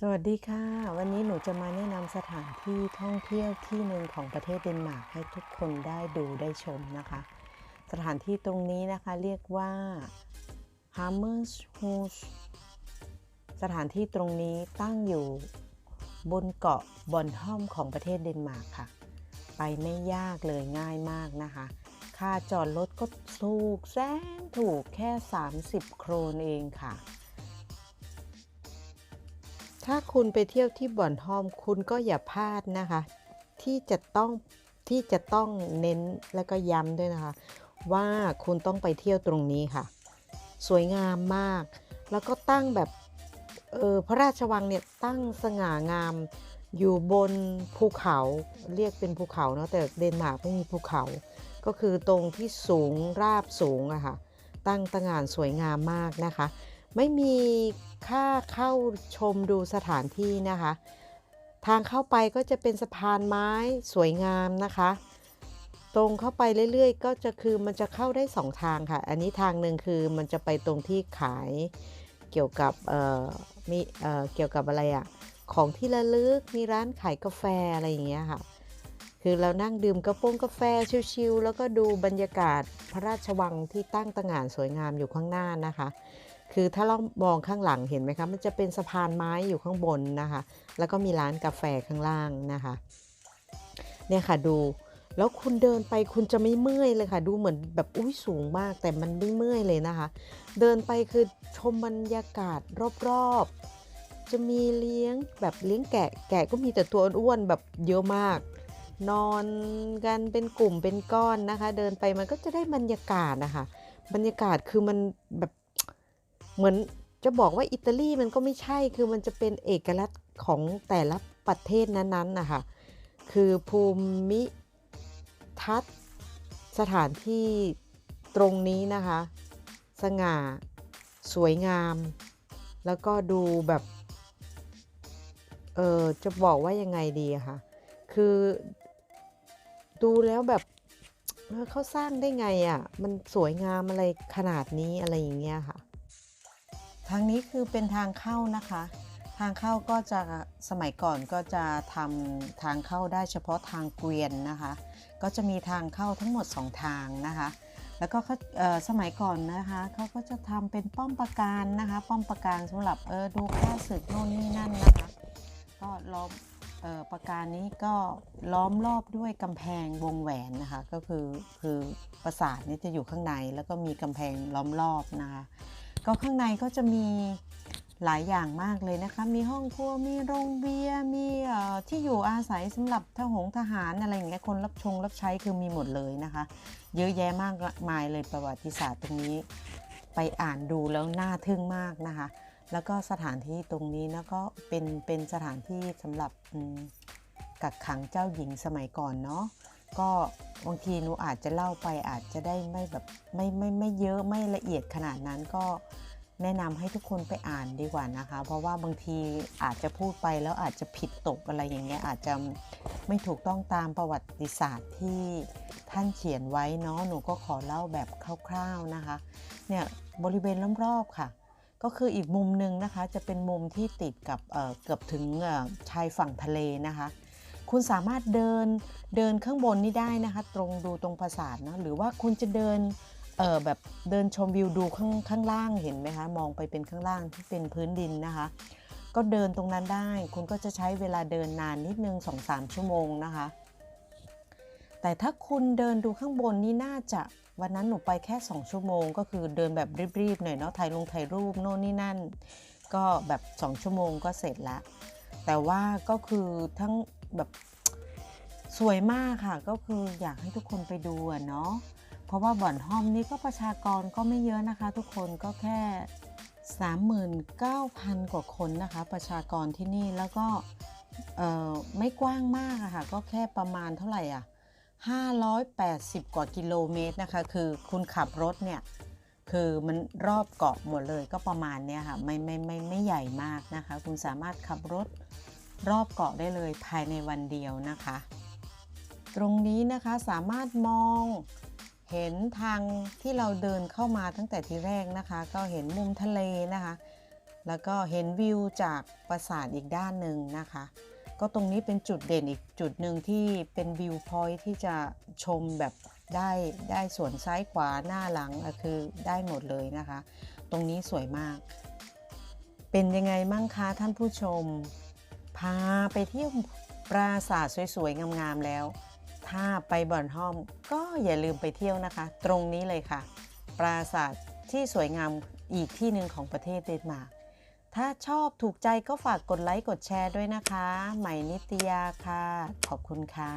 สวัสดีค่ะ วันนี้หนูจะมาแนะนำสถานที่ท่องเที่ยวที่หนึ่งของประเทศเดนมาร์กให้ทุกคนได้ดูได้ชมนะคะ สถานที่ตรงนี้นะคะเรียกว่า h a m m e r s h u s สถานที่ตรงนี้ตั้งอยู่บนเกาะบอนทอมของประเทศเดนมาร์กค่ะ ไปไม่ยากเลยง่ายมากนะคะ ค่าจอดรถก็ถูกแสนถูกแค่ 30 โครนเองค่ะ ถ้าคุณไปเที่ยวที่บ่อนทอมคุณก็อย่าพลาดนะคะ ที่จะต้องที่จะต้องเน้นและก็ย้ำด้วยนะคะ ว่าคุณต้องไปเที่ยวตรงนี้ค่ะ สวยงามมาก แล้วก็ตั้งแบบเออพระราชวังเนี่ยตั้งสง่างามอยู่บนภูเขาเรียกเป็นภูเขาเนาะแต่เดนมาร์กไม่มีภูเขา ก็คือตรงที่สูงราบสูงอะค่ะ ตั้งตระหง่านสวยงามมากนะคะ ไม่มีค่าเข้าชมดูสถานที่นะคะ ทางเข้าไปก็จะเป็นสะพานไม้สวยงามนะคะ ตรงเข้าไปเรื่อยๆ ก็จะคือมันจะเข้าได้สองทางค่ะ อันนี้ทางหนึ่งคือมันจะไปตรงที่ขายเกี่ยวกับเอ่อมีเอ่อเกี่ยวกับอะไรอะของที่ระลึกมีร้านขายกาแฟอะไรอย่างเงี้ยค่ะ คือเรานั่งดื่มกาแฟกาแฟชิลๆแล้วก็ดูบรรยากาศพระราชวังที่ตั้งตระหง่านสวยงามอยู่ข้างหน้านะคะ คือถ้าเรามองข้างหลังเห็นไหมคะ มันจะเป็นสะพานไม้อยู่ข้างบนนะคะ แล้วก็มีร้านกาแฟข้างล่างนะคะ เนี่ยค่ะดู แล้วคุณเดินไปคุณจะไม่เมื่อยเลยค่ะ ดูเหมือนแบบอุ้ยสูงมาก แต่มันไม่เมื่อยเลยนะคะ เดินไปคือชมบรรยากาศรอบๆ จะมีเลี้ยงแบบเลี้ยงแกะ แกะก็มีแต่ตัวอ้วนแบบเยอะมาก นอนกันเป็นกลุ่มเป็นก้อนนะคะ เดินไปมันก็จะได้บรรยากาศนะคะ บรรยากาศคือมันแบบ เหมือนจะบอกว่าอิตาลีมันก็ไม่ใช่คือมันจะเป็นเอกลักษณ์ของแต่ละประเทศนั้นๆนะคะคือภูมิทัศน์สถานที่ตรงนี้นะคะ สง่า สวยงาม แล้วก็ดูแบบเออจะบอกว่ายังไงดีค่ะ คือดูแล้วแบบเออเขาสร้างได้ไงอะ่ะ มันสวยงามอะไรขนาดนี้อะไรอย่างเงี้ยค่ะ ทางนี้คือเป็นทางเข้านะคะ ทางเข้าก็จะสมัยก่อนก็จะทำทางเข้าได้เฉพาะทางเกวียนนะคะ ก็จะมีทางเข้าทั้งหมด 2 ทางนะคะ แล้วก็เขาสมัยก่อนนะคะเขาก็จะทำเป็นป้อมปราการนะคะ ป้อมปราการสำหรับเออดูข้าศึกโน่นนี่นั่นนะคะ ก็ล้อมออปราการนี้ก็ล้อมรอบด้วยกำแพงวงแหวนนะคะ ก็คือคือปราสาทนี้จะอยู่ข้างในแล้วก็มีกำแพงล้อมรอบนะคะ ก็ข้างในก็จะมีหลายอย่างมากเลยนะคะ มีห้องครัว มีโรงเบียร์ มีที่อยู่อาศัยสำหรับทหงทหารอะไรอย่างเงี้ย คนรับชงรับใช้คือมีหมดเลยนะคะ เยอะแยะมากมายเลยประวัติศาสตร์ตรงนี้ ไปอ่านดูแล้วน่าทึ่งมากนะคะ แล้วก็สถานที่ตรงนี้นะก็เป็นเป็นสถานที่สำหรับกักขังเจ้าหญิงสมัยก่อนเนาะ ก็บางทีหนูอาจจะเล่าไปอาจจะได้ไม่แบบไม่ไม่ไม่เยอะไม่ละเอียดขนาดนั้นก็แนะนำให้ทุกคนไปอ่านดีกว่านะคะ เพราะว่าบางทีอาจจะพูดไปแล้วอาจจะผิดตกอะไรอย่างเงี้ยอาจจะไม่ถูกต้องตามประวัติศาสตร์ที่ท่านเขียนไว้เนาะหนูก็ขอเล่าแบบคร่าวๆนะคะเนี่ยบริเวณรอบๆค่ะ ก็คืออีกมุมหนึ่งนะคะจะเป็นมุมที่ติดกับเเกือบถึงชายฝั่งทะเลนะคะ คุณสามารถเดินเดินข้างบนนี่ได้นะคะ ตรงดูตรงปราสาทนะหรือว่าคุณจะเดินเออแบบเดินชมวิวดูข้างข้างล่างเห็นไหมคะมองไปเป็นข้างล่างที่เป็นพื้นดินนะคะ ก็เดินตรงนั้นได้ คุณก็จะใช้เวลาเดินนานนิดนึง 2-3 ชั่วโมงนะคะ แต่ถ้าคุณเดินดูข้างบนนี่น่าจะวันนั้นหนูไปแค่ 2 ชั่วโมง ก็คือเดินแบบรีบๆหน่อยเนาะถ่ายลงถ่ายรูปโน่นนี่นั่น ก็แบบ 2 ชั่วโมงก็เสร็จละแต่ว่าก็คือทั้ง แบบสวยมากค่ะ ก็คืออยากให้ทุกคนไปดูอะเนาะเพราะว่าบ่อนห้อมนี้ก็ประชากรก็ไม่เยอะนะคะ ทุกคนก็แค่ 39,000 กว่าคนนะคะ ประชากรที่นี่แล้วก็ไม่กว้างมากอะค่ะ ก็แค่ประมาณเท่าไหร่อะ580 กว่ากิโลเมตรนะคะ คือคุณขับรถเนี่ย คือมันรอบเกาะหมดเลยก็ประมาณเนี้ยค่ะ ไม่ไม่ไม่ไม่ใหญ่มากนะคะ คุณสามารถขับรถ รอบเกาะได้เลยภายในวันเดียวนะคะ ตรงนี้นะคะสามารถมองเห็นทางที่เราเดินเข้ามาตั้งแต่ทีแรกนะคะ ก็เห็นมุมทะเลนะคะ แล้วก็เห็นวิวจากปราสาทอีกด้านหนึ่งนะคะ ก็ตรงนี้เป็นจุดเด่นอีกจุดหนึ่งที่เป็นวิวพอยที่จะชมแบบได้ได้ส่วนซ้ายขวาหน้าหลังคือได้หมดเลยนะคะ ตรงนี้สวยมาก เป็นยังไงมั่งคะท่านผู้ชม พาไปเที่ยวปราสาทสวยๆ งามๆแล้ว ถ้าไปบ่อนห้อมก็อย่าลืมไปเที่ยวนะคะ ตรงนี้เลยค่ะ ปราสาทที่สวยงามอีกที่หนึ่งของประเทศเดนมาร์กถ้าชอบถูกใจก็ฝากกดไลค์กดแชร์ด้วยนะคะ ใหม่นิตยาค่ะ ขอบคุณค่ะ